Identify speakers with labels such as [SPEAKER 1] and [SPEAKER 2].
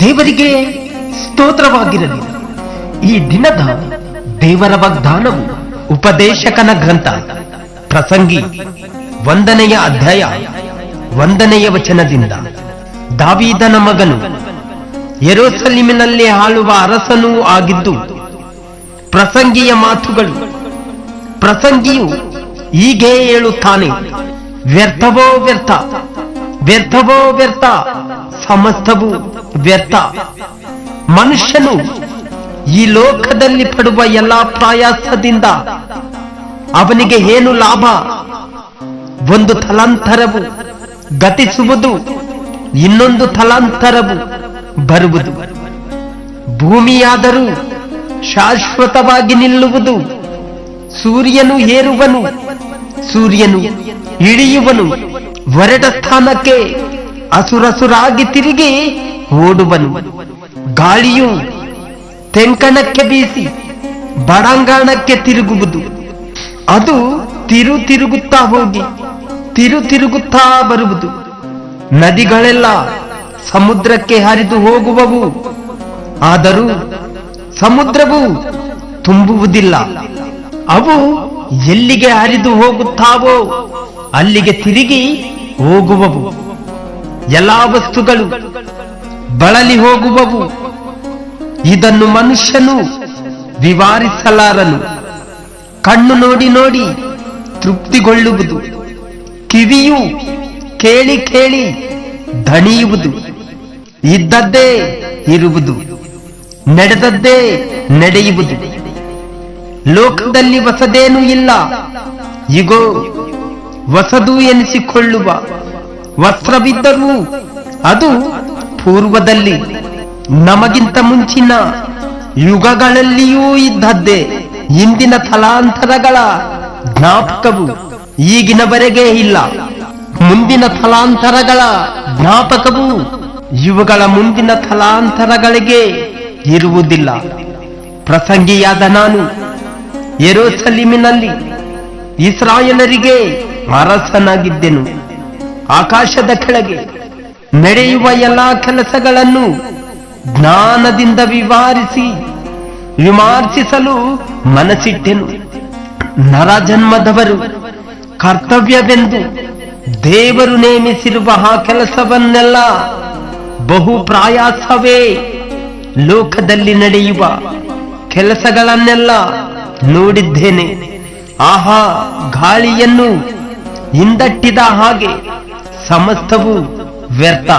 [SPEAKER 1] ದೇವರಿಗೆ ಸ್ತೋತ್ರವಾಗಿರಲಿ. ಈ ದಿನದ ದೇವರ ವಾಗ್ದಾನವು ಉಪದೇಶಕನ ಗ್ರಂಥ. ಪ್ರಸಂಗಿ ಒಂದನೆಯ ಅಧ್ಯಾಯ ಒಂದನೆಯ ವಚನದಿಂದ ದಾವೀದನ ಮಗನು ಎರೋಸಲಿಮಿನಲ್ಲಿ ಆಳುವ ಅರಸನೂ ಆಗಿದ್ದು, ಪ್ರಸಂಗಿಯ ಮಾತುಗಳು ಪ್ರಸಂಗಿಯು ಹೀಗೆ ಹೇಳುತ್ತಾನೆ. ವ್ಯರ್ಥವೋ ವ್ಯರ್ಥ. ವ್ಯರ್ಥವೋ ವ್ಯರ್ಥ. ಸಮಸ್ತವು ವ್ಯರ್ಥ. ಮನುಷ್ಯನು ಈ ಲೋಕದಲ್ಲಿ ಪಡುವ ಎಲ್ಲಾ ಪ್ರಯಾಸದಿಂದ ಅವನಿಗೆ ಏನು ಲಾಭ? ಒಂದು ತಲಾಂತರವು ಗತಿಸುವುದು, ಇನ್ನೊಂದು ತಲಾಂತರವು ಬರುವುದು. ಭೂಮಿಯಾದರೂ ಶಾಶ್ವತವಾಗಿ ನಿಲ್ಲುವುದು ಸೂರ್ಯನು ಏರುವನು, ಸೂರ್ಯನು ಇಳಿಯುವನು ಹೊರಟ ಸ್ಥಾನಕ್ಕೆ ಅಸುರಸುರಾಗಿ ತಿರುಗಿ ಓಡುವನು. ಗಾಳಿಯು ತೆಂಕಣಕ್ಕೆ ಬೀಸಿ ಬಡಾಂಗಣಕ್ಕೆ ತಿರುಗುವುದು. ಅದು ತಿರು ತಿರುಗುತ್ತಾ ಹೋಗಿ, ತಿರು ತಿರುಗುತ್ತಾ ಬರುವುದು. ನದಿಗಳೆಲ್ಲ ಸಮುದ್ರಕ್ಕೆ ಹರಿದು ಹೋಗುವವು. ಆದರೂ ಸಮುದ್ರವು ತುಂಬುವುದಿಲ್ಲ. ಅವು ಎಲ್ಲಿಗೆ ಹರಿದು ಹೋಗುತ್ತಾವೋ ಅಲ್ಲಿಗೆ ತಿರುಗಿ ಹೋಗುವವು. ಎಲ್ಲಾ ವಸ್ತುಗಳು ಬಳಲಿ ಹೋಗುವವು. ಇದನ್ನು ಮನುಷ್ಯನು ವಿವಾರಿಸಲಾರನು. ಕಣ್ಣು ನೋಡಿ ನೋಡಿ ತೃಪ್ತಿಗೊಳ್ಳುವುದು. ಕಿವಿಯು ಕೇಳಿ ಕೇಳಿ ದಣಿಯುವುದು. ಇದ್ದದ್ದೇ ಇರುವುದು. ನಡೆದದ್ದೇ ನಡೆಯುವುದು. ಲೋಕದಲ್ಲಿ ವಸದೇನೂ ಇಲ್ಲ. ಇಗೋ, ವಸದು ಎನಿಸಿಕೊಳ್ಳುವ ವಸ್ತ್ರವಿದ್ದರೂ ಅದು ಪೂರ್ವದಲ್ಲಿ ನಮಗಿಂತ ಮುಂಚಿನ ಯುಗಗಳಲ್ಲಿಯೂ ಇದ್ದದ್ದೇ. ಇಂದಿನ ತಲಾಂತರಗಳ ಜ್ಞಾಪಕವು ಈಗಿನವರೆಗೆ ಇಲ್ಲ. ಮುಂದಿನ ತಲಾಂತರಗಳ ಜ್ಞಾಪಕವು ಇವುಗಳ ಮುಂದಿನ ತಲಾಂತರಗಳಿಗೆ ಇರುವುದಿಲ್ಲ. ಪ್ರಸಂಗಿಯಾದ ನಾನು ಯೆರೂಸಲೇಮಿನಲ್ಲಿ ಇಸ್ರಾಯೇಲರಿಗೆ ಅರಸನಾಗಿದ್ದೆನು. ಆಕಾಶದ ಕೆಳಗೆ ನಡೆಯುವ ಎಲ್ಲಾ ಕೆಲಸಗಳನ್ನು ಜ್ಞಾನದಿಂದ ವಿವಾರಿಸಿ ವಿಮರ್ಶಿಸಲು ಮನಸ್ಸಿಟ್ಟೆನು. ನರಜನ್ಮದವರು ಕರ್ತವ್ಯವೆಂದು ದೇವರು ನೇಮಿಸಿರುವ ಆ ಕೆಲಸವನ್ನೆಲ್ಲ ಬಹು ಪ್ರಾಯಾಸವೇ ಲೋಕದಲ್ಲಿ ನಡೆಯುವ ಕೆಲಸಗಳನ್ನೆಲ್ಲ ನೋಡಿದ್ದೇನೆ. ಆಹಾ ಗಾಳಿಯನ್ನು ಹಿಂದಟ್ಟಿದ ಹಾಗೆ ಸಮಸ್ತವು ವ್ಯರ್ಥ.